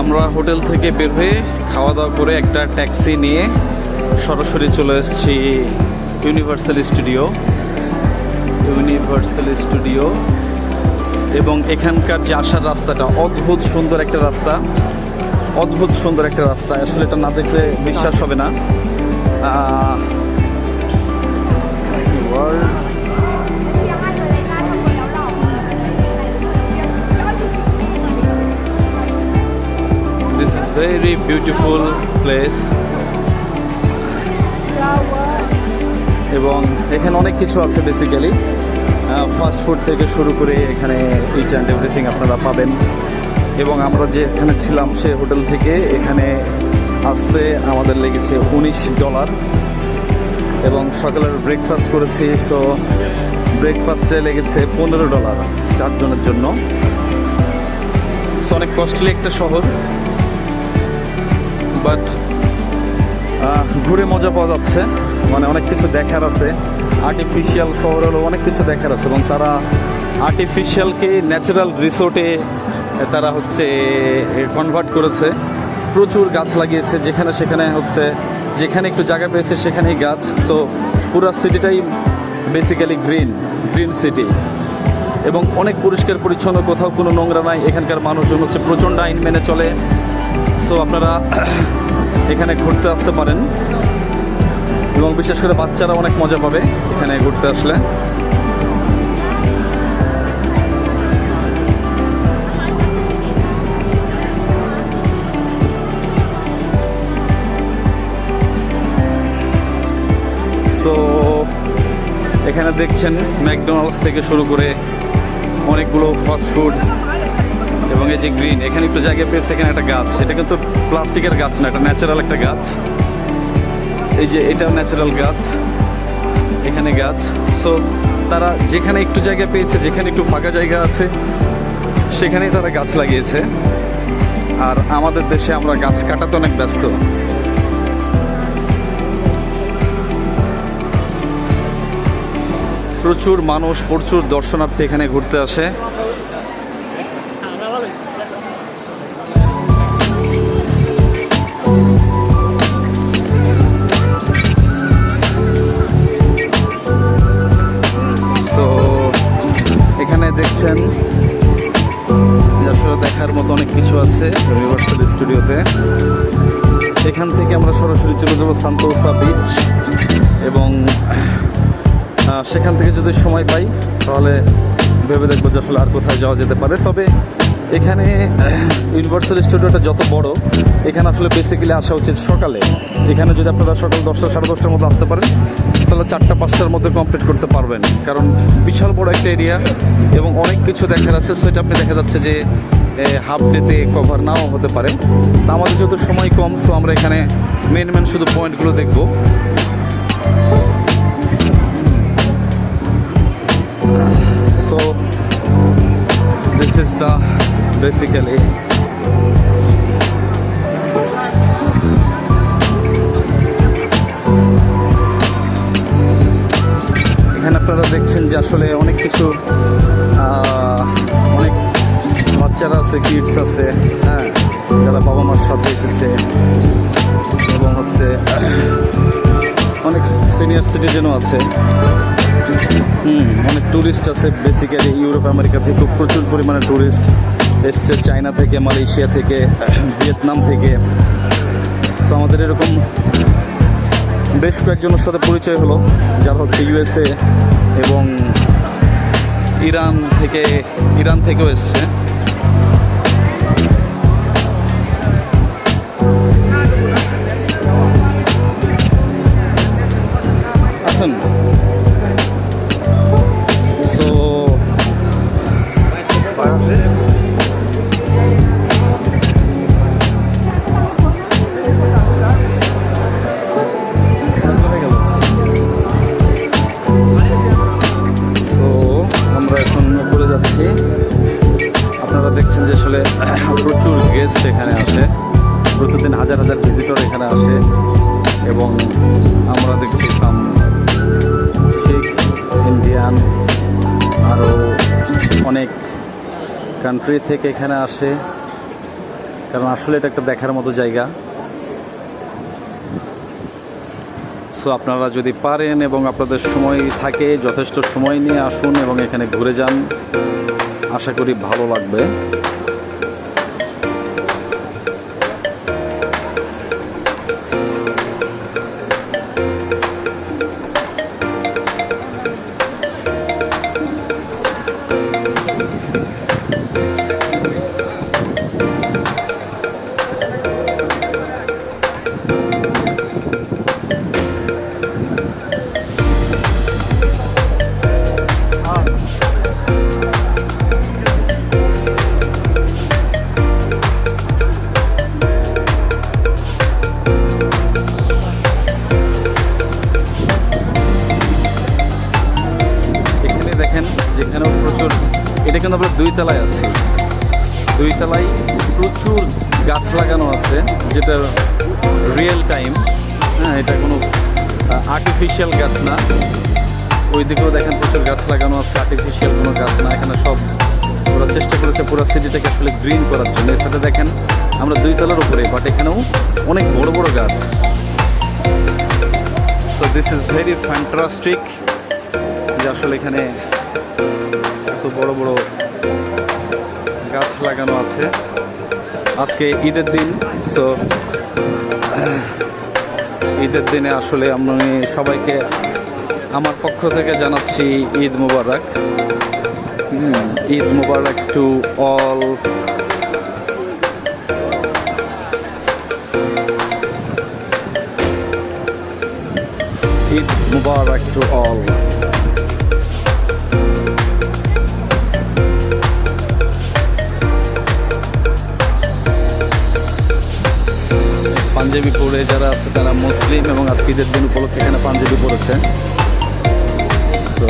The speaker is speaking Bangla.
আমরা হোটেল থেকে বের হয়ে খাওয়া দাওয়া করে একটা ট্যাক্সি নিয়ে সরাসরি চলে এসেছি ইউনিভার্সাল স্টুডিও ইউনিভার্সাল স্টুডিও এবং এখানকার যে আসার রাস্তাটা অদ্ভুত সুন্দর একটা রাস্তা। অদ্ভুত সুন্দর একটা রাস্তা। আসলে এটা না দেখলে বিশ্বাস হবে না। আহ, very beautiful place. এবং এখানে অনেক কিছু আছে বেসিক্যালি ফাস্ট ফুড থেকে শুরু করে এখানে ইচ অ্যান্ড এভরিথিং আপনারা পাবেন। এবং আমরা যে এখানে ছিলাম সে হোটেল থেকে এখানে আসতে আমাদের লেগেছে উনিশ ডলার। এবং সকালের ব্রেকফাস্ট করেছি সো ব্রেকফাস্টে লেগেছে পনেরো ডলার চারজনের জন্য। সো অনেক কস্টলি একটা শহর। বাট ঘুরে মজা পাওয়া যাচ্ছে। মানে অনেক কিছু দেখার আছে। আর্টিফিশিয়াল শহর হলো অনেক কিছু দেখার আছে এবং তারা আর্টিফিশিয়ালকে ন্যাচারাল রিসোর্টে তারা হচ্ছে কনভার্ট করেছে। প্রচুর গাছ লাগিয়েছে, যেখানে সেখানে হচ্ছে, যেখানে একটু জায়গা পেয়েছে সেখানেই গাছ। সো পুরো সিটিটাই বেসিক্যালি গ্রিন গ্রিন সিটি এবং অনেক পরিষ্কার পরিচ্ছন্ন কোথাও কোনো নোংরা নাই। এখানকার মানুষজন হচ্ছে প্রচণ্ড আইন মেনে চলে। সো আপনারা এখানে ঘুরতে আসতে পারেন। এবং বিশেষ করে বাচ্চারা অনেক মজা পাবে এখানে ঘুরতে আসলে। সো এখানে দেখছেন ম্যাকডোনাল্ডস থেকে শুরু করে অনেকগুলো ফাস্ট ফুড এবং এই যে গ্রিন এখানে একটু জায়গা পেয়েছে, এখানে একটা গাছ। এটা কিন্তু প্লাস্টিকের গাছ না, এটা ন্যাচারাল একটা গাছ। এই যে এটাও ন্যাচারাল গাছ, এখানে গাছ। সো তারা যেখানে একটু জায়গা পেয়েছে, যেখানে একটু ফাঁকা জায়গা আছে, সেখানেই তারা গাছ লাগিয়েছে। আর আমাদের দেশে আমরা গাছ কাটাতে অনেক ব্যস্ত। প্রচুর মানুষ, প্রচুর দর্শনার্থী এখানে ঘুরতে আসে। দেখার মতো অনেক কিছু আছে ইউনিভার্সাল স্টুডিওতে এখান থেকে আমরা সরাসরি চলে যাব সান্তোসা বিচ এবং সেখান থেকে যদি সময় পাই, তাহলে ভেবে দেখব যে আসলে আর কোথায় যাওয়া যেতে পারে। তবে এখানে ইউনিভার্সাল স্টুডিওটা যত বড়, এখানে আসলে বেসিক্যালি আসা উচিত সকালে। এখানে যদি আপনারা সকাল দশটা, সাড়ে দশটার মধ্যে আসতে পারেন, তাহলে চারটা, পাঁচটার মধ্যে কমপ্লিট করতে পারবেন। কারণ বিশাল বড় একটা এরিয়া এবং অনেক কিছু দেখার আছে। সেটা আপনি দেখা যাচ্ছে যে হাফ ডেতে কভার নাও হতে পারে। তা আমাদের যত সময় কম সো আমরা এখানে মেন মেন শুধু পয়েন্টগুলো দেখব। So this is the basically এখানে আপনারা দেখছেন যে আসলে অনেক কিছু বাচ্চারা আছে কিডস আছে হ্যাঁ যারা বাবা মার সাথে এসেছে এবং হচ্ছে অনেক সিনিয়র সিটিজেনও আছে। হুম, অনেক ট্যুরিস্ট আছে বেসিক্যালি ইউরোপ আমেরিকা থেকে প্রচুর পরিমাণে ট্যুরিস্ট এসছে চায়না থেকে মালয়েশিয়া থেকে ভিয়েতনাম থেকে। সো আমাদের এরকম বেশ কয়েকজনের সাথে পরিচয় হলো, যারা হচ্ছে ইউএসএ এবং ইরান থেকে, ইরান থেকেও এসছে। আসে। প্রতিদিন হাজার হাজার ভিজিটর এখানে আসে এবং আমরা দেখছি সাম শিখ ইন্ডিয়ান আরও অনেক কান্ট্রি থেকে এখানে আসে। কারণ আসলে এটা একটা দেখার মতো জায়গা। সো আপনারা যদি পারেন এবং আপনাদের সময় থাকে, যথেষ্ট সময় নিয়ে আসুন এবং এখানে ঘুরে যান, আশা করি ভালো লাগবে। কিন্তু আপনার দুই তলায় আছে। দুই তলায় প্রচুর গাছ লাগানো আছে, যেটা রিয়েল টাইম হ্যাঁ এটা কোনো আর্টিফিশিয়াল গাছ না। ওই দিকেও দেখেন প্রচুর গাছ লাগানো আছে আর্টিফিশিয়াল কোনো গাছ না। এখানে সব ওরা চেষ্টা করেছে পুরো সিটিটাকে আসলে গ্রিন করার জন্য। এর সাথে দেখেন, আমরা দুই তলার উপরে বাট এখানেও অনেক বড় বড় গাছ। So this is very fantastic যে আসলে এখানে বড় বড় গাছ লাগানো আছে। আজকে ঈদের দিন সো ঈদের দিনে আসলে আমি সবাইকে আমার পক্ষ থেকে জানাচ্ছি Eid Mubarak. Eid Mubarak to all Eid Mubarak to all panjabi পরে যারা আছে তারা মুসলিম এবং আজকে ঈদের দিন উপলক্ষে এখানে পাঞ্জাবি পরেছে তো